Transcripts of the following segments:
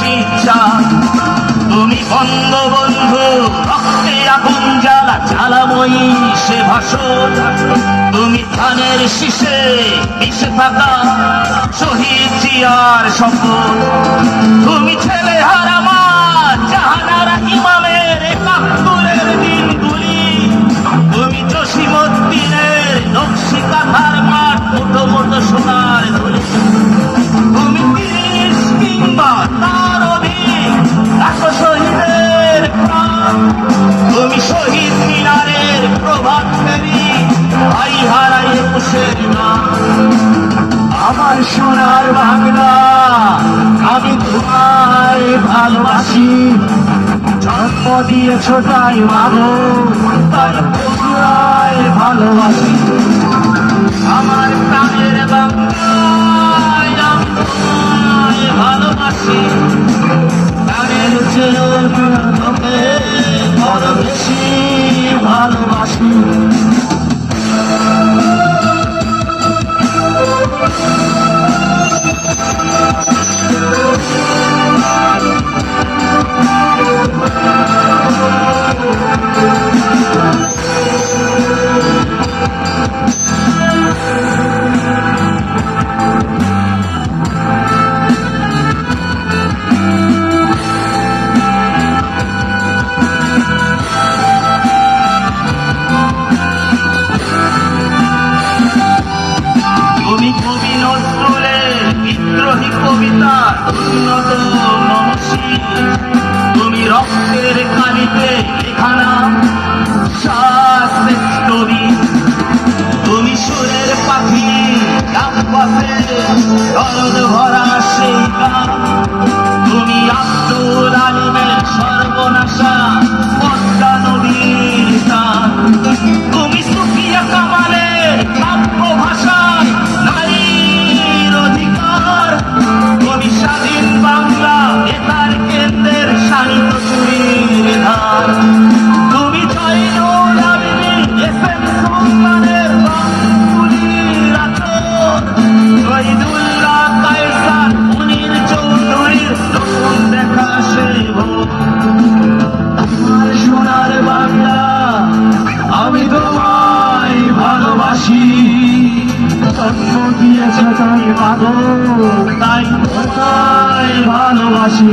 শিক্ষা। তুমি বন্ধ বন্ধু রক্তে আগুন জ্বালা, জ্বালাময়ী সে ভাষণ তুমি ধানের শীষে মিশে থাকা শহীদ জিয়ার সফল তুমি ছেলে হারা দিয়েছ তাই তাই ভালোবাসি। আমার প্রাণের ভালোবাসি। প্রাণের চেয়ে ভালোবাসি। কবিতা উন্নত মনসী তুমি রক্তের খালিতে লেখানা তাই ভালো তাই ভালোবাসি।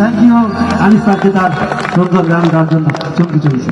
থ্যাংক ইউ আনিস স্যারকে তার সুন্দর গান গাওয়ার জন্য চমকি চলেছে